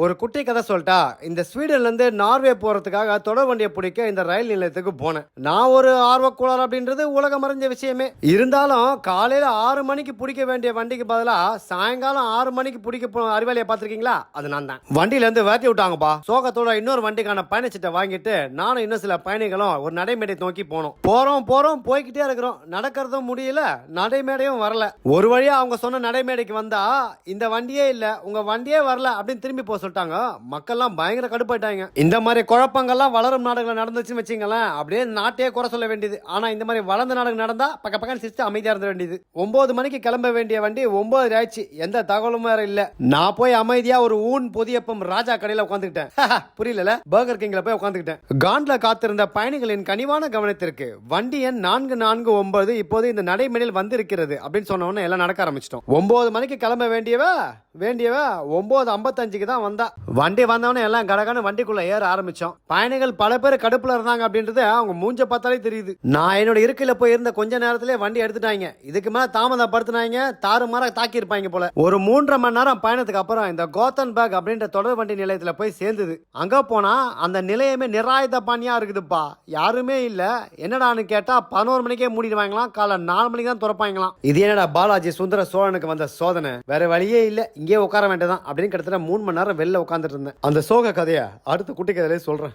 ஒரு குட்டி கதை சொல்லிட்டா இந்த ஸ்வீடன்லேருந்து நார்வே போகிறதுக்காக தொடர் வண்டியை பிடிக்க இந்த ரயில் நிலையத்துக்கு போனேன். நான் ஒரு ஆர்வக்குளார் அப்படின்றது உலகம் மறைஞ்ச விஷயமே. இருந்தாலும் காலையில் ஆறு மணிக்கு பிடிக்க வேண்டிய வண்டிக்கு பதிலாக சாயங்காலம் ஆறு மணிக்கு பிடிக்க போ அறிவாளியை பார்த்துருக்கீங்களா? அது நான் தான். வண்டியிலேருந்து வேட்டி விட்டாங்கப்பா. சோகத்தோட இன்னொரு வண்டிக்கான பயணச்சீட்டை வாங்கிட்டு நானும் இன்னும் சில பயணிகளும் ஒரு நடைமேடை நோக்கி போனோம். போகிறோம் போகிறோம் போய்கிட்டே இருக்கிறோம். நடக்கிறதும் முடியல நடைமேடையும் வரல. ஒரு வழியாக அவங்க சொன்ன நடைமேடைக்கு வந்தால் இந்த வண்டியே இல்லை உங்கள் வண்டியே வரல அப்படின்னு திரும்பி போ சொல்லிட்டாங்க. மக்கள்லாம் பயங்கர கடுப்பாயிட்டாங்க. இந்த மாதிரி குழப்பங்கள்லாம் வளரும் நாடுகள் நடந்துச்சுன்னு வச்சுங்களேன் அப்படியே நாட்டையே குறை சொல்ல வேண்டியது. ஆனா இந்த மாதிரி வளர்ந்த நாடுகள் நடந்தா பக்க பக்கம் சிரிச்சு அமைதியா இருந்த வேண்டியது. ஒன்பது மணிக்கு கிளம்ப வேண்டிய வண்டி ஒன்பது ஆயிடுச்சு. எந்த தகவலும் வேற இல்ல. நான் போய் அமைதியா ஒரு ஊன் பொதியப்பம் ராஜா கடையில உட்காந்துக்கிட்டேன். புரியல பர்கர் கிங்ல போய் உட்காந்துக்கிட்டேன். காண்ட்ல காத்திருந்த பயணிகளின் கனிவான கவனத்திற்கு வண்டி எண் நான்கு நான்கு ஒன்பது இப்போது இந்த நடைமேடையில் வந்திருக்கிறது அப்படின்னு சொன்ன உடனே எல்லாம் நடக்க ஆரம்பிச்சிட்டோம். ஒன்பது மணிக்கு கிளம்ப வேண்டியவ வேண்டியவ ஒன்பது ஐம்பத்தஞ்சுக்கு தான் வந்தா. வண்டி வந்தவொடனே எல்லாம் கடகான வண்டிக்குள்ள ஏற ஆரம்பிச்சோம். பயணிகள் பல பேர் கடுப்புல இருந்தாங்க அப்படின்றது அவங்க மூஞ்ச பார்த்தாலே தெரியுது. நான் என்னோட இருக்கையில போய் இருந்த கொஞ்ச நேரத்திலே வண்டி எடுத்துட்டாங்க. இதுக்கு மேல தாமதப்படுத்தினாங்க. தாறுமாற தாக்கி இருப்பாங்க போல. ஒரு மூன்றரை மணி நேரம் பயணத்துக்கு அப்புறம் இந்த கோத்தன் பேக் அப்படின்ற தொடர் வண்டி நிலையத்துல போய் சேர்ந்தது. அங்க போனா அந்த நிலையமே நிராயுத பாணியா இருக்குதுப்பா. யாருமே இல்ல. என்னடான்னு கேட்டா பதினோரு மணிக்கே மூடிடுவாங்களாம். காலை நாலு மணிக்கு தான் திறப்பாங்களாம். இது என்னடா பாலாஜி சுந்தர சோழனுக்கு வந்த சோதனை? வேற வழியே இல்லை. இங்கே உட்கார வேண்டியதான் அப்படின்னு கிட்டத்தட்ட மூணு மணி நேரம் வெளில உட்காந்துட்டு இருந்தேன். அந்த சோக கதையை அடுத்த குட்டி கதையிலே சொல்கிறேன்